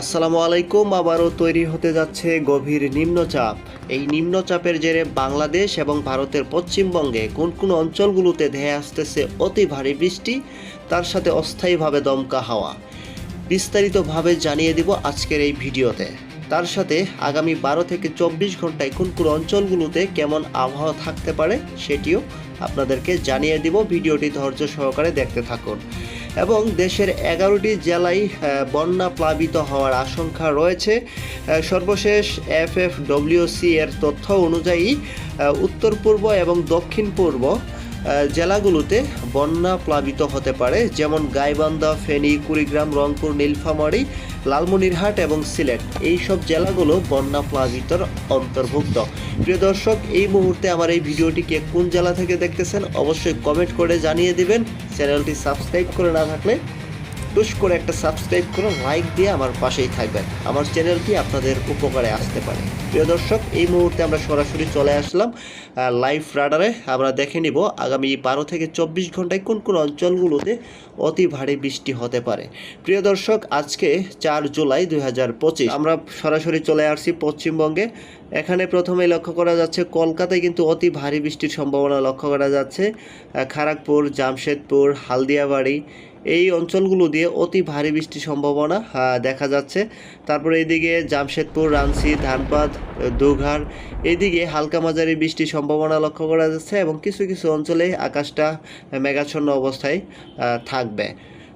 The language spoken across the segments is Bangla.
আসসালামু আলাইকুম, আবারও তৈরি হতে যাচ্ছে গভীর নিম্নচাপ। এই নিম্নচাপের জেরে বাংলাদেশ এবং ভারতের পশ্চিমবঙ্গে কোন কোন অঞ্চলগুলোতে ধেয়ে আসতেছে অতি ভারী বৃষ্টি, তার সাথে অস্থায়ীভাবে দমকা হাওয়া। বিস্তারিতভাবে জানিয়ে দিব আজকের এই ভিডিওতে। তার সাথে আগামী বারো থেকে চব্বিশ ঘন্টায় কোন কোন অঞ্চলগুলোতে কেমন আবহাওয়া থাকতে পারে, সেটিও আপনাদেরকে জানিয়ে দিব। ভিডিওটি ধৈর্য সহকারে দেখতে থাকুন। এবং দেশের এগারোটি জেলায় বন্যা প্লাবিত হওয়ার আশঙ্কা রয়েছে। সর্বশেষ এফ এফ ডব্লিউসি এর তথ্য অনুযায়ী উত্তর পূর্ব এবং দক্ষিণ পূর্ব জেলাগুলোতে বন্যা প্লাবিত হতে পারে, যেমন গাইবান্ধা, ফেনী, কুড়িগ্রাম, রংপুর, নীলফামারী লালমনিরহাট এবং সিলেট। এই সব জেলাগুলো বন্যা প্লাবিতর অন্তর্ভুক্ত। প্রিয় দর্শক, এই মুহূর্তে আমার এই ভিডিওটিকে কোন জেলা থেকে দেখতেছেন অবশ্যই কমেন্ট করে জানিয়ে দিবেন। চ্যানেলটি সাবস্ক্রাইব করে না থাকলে টুস করে একটা সাবস্ক্রাইব করে লাইক দিয়ে আমার পাশেই থাকবেন। আমার চ্যানেলটি আপনাদের উপকারে আসতে পারে। প্রিয় দর্শক, এই মুহূর্তে আমরা সরাসরি চলে আসলাম লাইভ রাডারে আমরা দেখে নিব আগামী বারো থেকে চব্বিশ ঘন্টায় কোন কোন অঞ্চলগুলোতে অতি ভারী বৃষ্টি হতে পারে। প্রিয় দর্শক, আজকে চার জুলাই দুই হাজার পঁচিশ। আমরা সরাসরি চলে আসছি পশ্চিমবঙ্গে। এখানে প্রথমেই লক্ষ্য করা যাচ্ছে, কলকাতায় কিন্তু অতি ভারী বৃষ্টির সম্ভাবনা লক্ষ্য করা যাচ্ছে। খড়গপুর জামশেদপুর, হালদিয়াবাড়ি এই অঞ্চলগুলো দিয়ে অতি ভারী বৃষ্টির সম্ভাবনা দেখা যাচ্ছে। তারপরে এইদিকে জামশেদপুর রামসি ধানবাদ, দুঘার এইদিকে হালকা মাঝারি বৃষ্টির সম্ভাবনা লক্ষ্য করা যাচ্ছে এবং কিছু কিছু অঞ্চলে আকাশটা মেঘাচ্ছন্ন অবস্থায় থাকবে।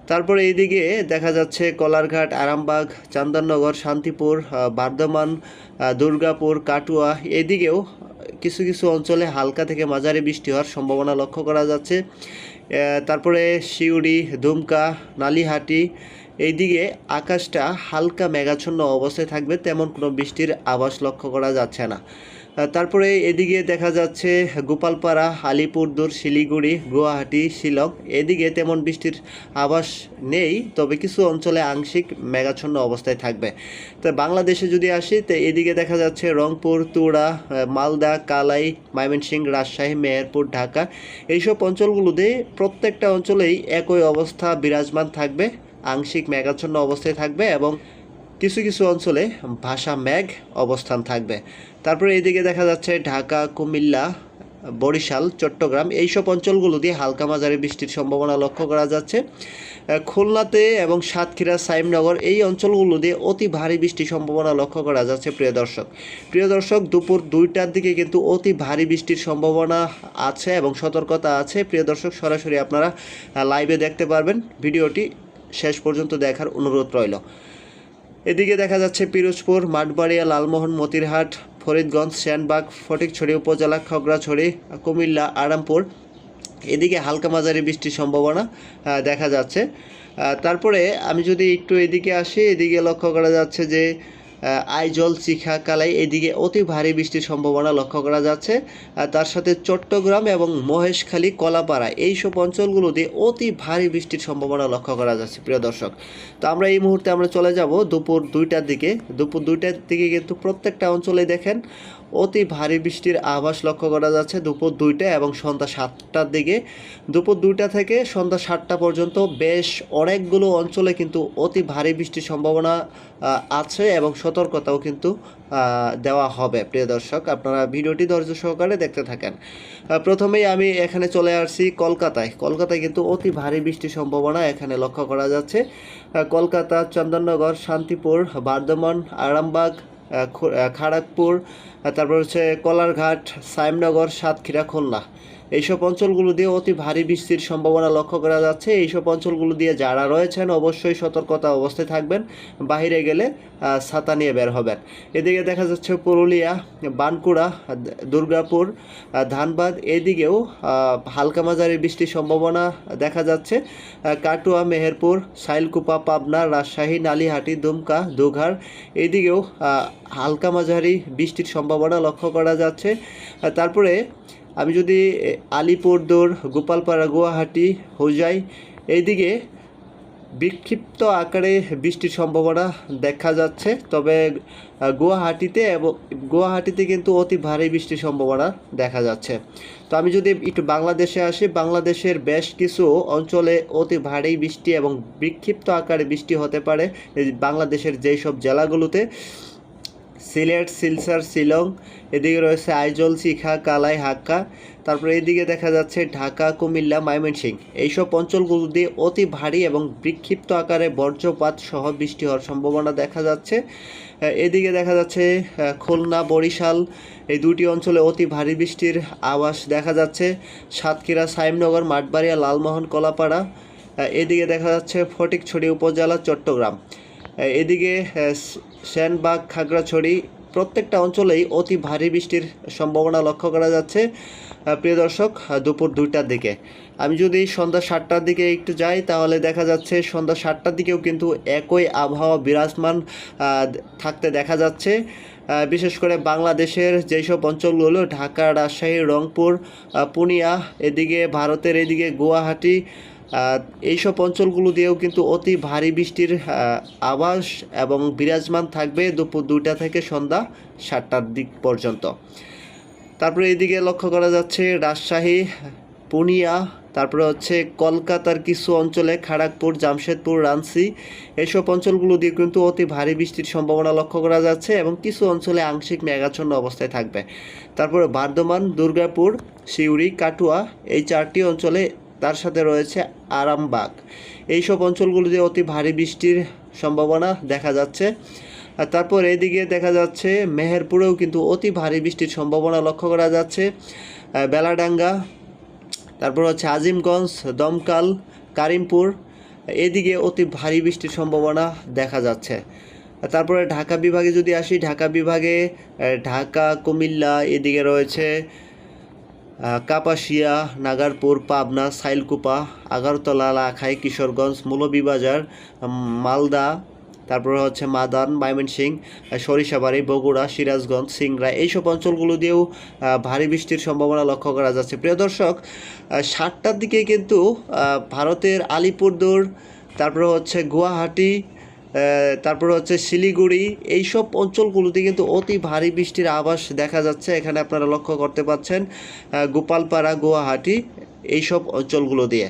তারপরে এইদিকে দেখা যাচ্ছে কলারঘাট, আরামবাগ, চন্দননগর, শান্তিপুর বর্ধমান দুর্গাপুর, কাটুয়া, এদিকেও কিছু কিছু অঞ্চলে হালকা থেকে মাঝারি বৃষ্টি হওয়ার সম্ভাবনা লক্ষ্য করা যাচ্ছে। তারপরে শিউড়ি দুমকা নালিহাটি, এইদিকে আকাশটা হালকা মেঘাচ্ছন্ন অবস্থায় থাকবে, তেমন কোনো বৃষ্টির আভাস লক্ষ্য করা যাচ্ছে না। তারপরে এদিকে দেখা যাচ্ছে গোপালপাড়া আলিপুরদুর শিলিগুড়ি, গুয়াহাটি, শিলং। এদিকে তেমন বৃষ্টির আভাস নেই, তবে কিছু অঞ্চলে আংশিক মেঘাচ্ছন্ন অবস্থায় থাকবে। তো বাংলাদেশে যদি আসি, তো এদিকে দেখা যাচ্ছে রংপুর তুড়া মালদা, কালাই, ময়মনসিংহ, রাজশাহী, মেহেরপুর, ঢাকা। এইসব অঞ্চলগুলোতে প্রত্যেকটা অঞ্চলেই একই অবস্থা বিরাজমান থাকবে, আংশিক মেঘাচ্ছন্ন অবস্থায় থাকবে এবং কিছু কিছু অঞ্চলে ভাষা মেঘ অবস্থান থাকবে। তারপরে এইদিকে দেখা যাচ্ছে ঢাকা, কুমিল্লা, বরিশাল, চট্টগ্রাম এইসব অঞ্চলগুলো দিয়ে হালকা মাঝারি বৃষ্টির সম্ভাবনা লক্ষ্য করা যাচ্ছে। খুলনাতে এবং সাতক্ষীরা, সাইমনগর এই অঞ্চলগুলো দিয়ে অতি ভারী বৃষ্টির সম্ভাবনা লক্ষ্য করা যাচ্ছে, প্রিয় দর্শক। প্রিয় দর্শক, দুপুর দুইটার দিকে কিন্তু অতি ভারী বৃষ্টির সম্ভাবনা আছে এবং সতর্কতা আছে। প্রিয় দর্শক, সরাসরি আপনারা লাইভে দেখতে পারবেন। ভিডিওটি শেষ পর্যন্ত দেখার অনুরোধ রইল। এদিকে দেখা যাচ্ছে পিরোজপুর, মাঠবাড়িয়া, লালমোহন, মতিরহাট ফরিদগঞ্জ শ্যানবাগ ফটিকছড়ি উপজেলা, খগড়াছড়ি, কুমিল্লা, আরামপুর। এদিকে হালকা মাঝারি বৃষ্টির সম্ভাবনা দেখা যাচ্ছে। তারপরে আমি যদি একটু এদিকে আসি, এদিকে লক্ষ্য করা যাচ্ছে যে আইজল চিখা কালাই, এদিকে অতি ভারী বৃষ্টির সম্ভাবনা লক্ষ্য করা যাচ্ছে। তার সাথে চট্টগ্রাম এবং মহেশখালী, কলাপাড়া এইসব অঞ্চলগুলোতে অতি ভারী বৃষ্টির সম্ভাবনা লক্ষ্য করা যাচ্ছে, প্রিয় দর্শক। তো আমরা এই মুহূর্তে আমরা চলে যাব দুপুর দুইটার দিকে। দুপুর দুইটার দিকে কিন্তু প্রত্যেকটা অঞ্চলে দেখেন অতি ভারী বৃষ্টির আভাস লক্ষ্য করা যাচ্ছে দুপুর দুইটা এবং সন্ধ্যা সাতটার দিকে। দুপুর দুইটা থেকে সন্ধ্যা সাতটা পর্যন্ত বেশ অনেকগুলো অঞ্চলে কিন্তু অতি ভারী বৃষ্টির সম্ভাবনা আছে এবং সতর্কতাও কিন্তু দেওয়া হবে। প্রিয় দর্শক, আপনারা ভিডিওটি ধৈর্য সহকারে দেখতে থাকেন। প্রথমেই আমি এখানে চলে আসছি কলকাতায়। কলকাতায় কিন্তু অতি ভারী বৃষ্টির সম্ভাবনা এখানে লক্ষ্য করা যাচ্ছে। কলকাতা, চন্দননগর, শান্তিপুর, বর্ধমান, আরামবাগ খড়গপুর তারপর হচ্ছে কলারঘাট সাইমনগর সাতক্ষীরা, খুলনা। এইসব অঞ্চলগুলো দিয়ে অতি ভারী বৃষ্টির সম্ভাবনা লক্ষ্য করা যাচ্ছে। এইসব অঞ্চলগুলো দিয়ে যারা রয়েছেন অবশ্যই সতর্কতা অবস্থায় থাকবেন। বাইরে গেলে ছাতা নিয়ে বের হবেন। এদিকে দেখা যাচ্ছে পুরুলিয়া, বানকুড়া, দুর্গাপুর ধানবাদ। এদিকেও হালকা মাঝারি বৃষ্টির সম্ভাবনা দেখা যাচ্ছে। কাটুয়া, মেহেরপুর সাইলকুপা পাবনা, রাজশাহী, নালিহাটি, দুমকা দুঘার এদিকেও হালকা মাঝারি বৃষ্টির সম্ভাবনা লক্ষ্য করা যাচ্ছে। তারপরে আমি যদি এ, আলিপুরদুয়ার গোপালপাড়া গুয়াহাটি হোজাই এইদিকে বিক্ষিপ্ত আকারে বৃষ্টির সম্ভাবনা দেখা যাচ্ছে। তবে গুয়াহাটিতে এবং গুয়াহাটিতে কিন্তু অতি ভারী বৃষ্টির সম্ভাবনা দেখা যাচ্ছে। তো আমি যদি একটু বাংলাদেশে আসি বাংলাদেশের বেশ কিছু অঞ্চলে অতি ভারী বৃষ্টি এবং বিক্ষিপ্ত আকারে বৃষ্টি হতে পারে বাংলাদেশের যেই সব জেলাগুলোতে। সিলেট সিলসার শিলং, এদিকে রয়েছে আইজল, শিখা, কালাই, হাক্কা। তারপরে এদিকে দেখা যাচ্ছে ঢাকা, কুমিল্লা, ময়মনসিংহ। এইসব অঞ্চলগুলো দিয়ে অতি ভারী এবং বিক্ষিপ্ত আকারে বর্জ্যপাত সহ বৃষ্টি হওয়ার সম্ভাবনা দেখা যাচ্ছে। এদিকে দেখা যাচ্ছে খুলনা, বরিশাল, এই দুটি অঞ্চলে অতি ভারী বৃষ্টির আবাস দেখা যাচ্ছে। সাতক্ষীরা, সাইমনগর, মাঠবাড়িয়া, লালমোহন, কলাপাড়া এদিকে দেখা যাচ্ছে ফটিকছড়ি উপজেলা, চট্টগ্রাম। এদিকে সেনবাগ, খাগড়াছড়ি প্রত্যেকটা অঞ্চলেই অতি ভারী বৃষ্টির সম্ভাবনা লক্ষ্য করা যাচ্ছে। প্রিয় দর্শক দুপুর দুইটার দিকে। আমি যদি সন্ধ্যা সাতটার দিকে একটু যাই, তাহলে দেখা যাচ্ছে সন্ধ্যা সাতটার দিকেও কিন্তু একই আবহাওয়া বিরাজমান থাকতে দেখা যাচ্ছে। বিশেষ করে বাংলাদেশের যেসব অঞ্চলগুলো, ঢাকা, রাজশাহী, রংপুর পুনিয়া, এদিকে ভারতের এদিকে গুয়াহাটি এইসব অঞ্চলগুলো দিয়েও কিন্তু অতি ভারী বৃষ্টির আবাস এবং বিরাজমান থাকবে দুপুর দুইটা থেকে সন্ধ্যা সাতটার দিক পর্যন্ত। তারপরে এদিকে লক্ষ্য করা যাচ্ছে রাজশাহী, পুনিয়া, তারপরে হচ্ছে কলকাতার কিছু অঞ্চলে খড়গপুর জামশেদপুর রাঞ্চি এইসব অঞ্চলগুলো দিয়ে কিন্তু অতি ভারী বৃষ্টির সম্ভাবনা লক্ষ্য করা যাচ্ছে এবং কিছু অঞ্চলে আংশিক মেঘাচ্ছন্ন অবস্থায় থাকবে। তারপরে বর্ধমান, দুর্গাপুর, সিউড়ি, কাটুয়া এই চারটি অঞ্চলে তার সাথে রয়েছে আরামবাগ। এইসব অঞ্চলগুলোতে অতি ভারী বৃষ্টির সম্ভাবনা দেখা যাচ্ছে। আর তারপর এদিকে দেখা যাচ্ছে মেহেরপুরেও কিন্তু অতি ভারী বৃষ্টির সম্ভাবনা লক্ষ্য করা যাচ্ছে। বেলাডাঙ্গা, তারপর হচ্ছে আজিমগঞ্জ, দমকাল, কারিমপুর, এদিকে অতি ভারী বৃষ্টির সম্ভাবনা দেখা যাচ্ছে। তারপরে ঢাকা বিভাগে যদি আসি, ঢাকা বিভাগে ঢাকা, কুমিল্লা, এদিকে রয়েছে কাপাসিয়া নাগারপুর পাবনা সাইলকুপা আগারতলা লাখাই কিশোরগঞ্জ মৌলভীবাজার মালদা তারপরে হচ্ছে মাদান ময়মনসিংহ আহ, সরিষাবাড়ি বগুড়া সিরাজগঞ্জ সিংড়া। এইসব অঞ্চলগুলো দিয়েও ভারী বৃষ্টির সম্ভাবনা লক্ষ্য করা যাচ্ছে। প্রিয় দর্শক সাতটার দিকে কিন্তু ভারতের আলিপুরদুয়ার তারপরে হচ্ছে গুয়াহাটি তারপরে হচ্ছে শিলিগুড়ি, এইসব অঞ্চলগুলোতে কিন্তু অতি ভারী বৃষ্টির আবাস দেখা যাচ্ছে। এখানে আপনারা লক্ষ্য করতে পাচ্ছেন গোপালপাড়া, গুয়াহাটি, এইসব অঞ্চলগুলো দিয়ে।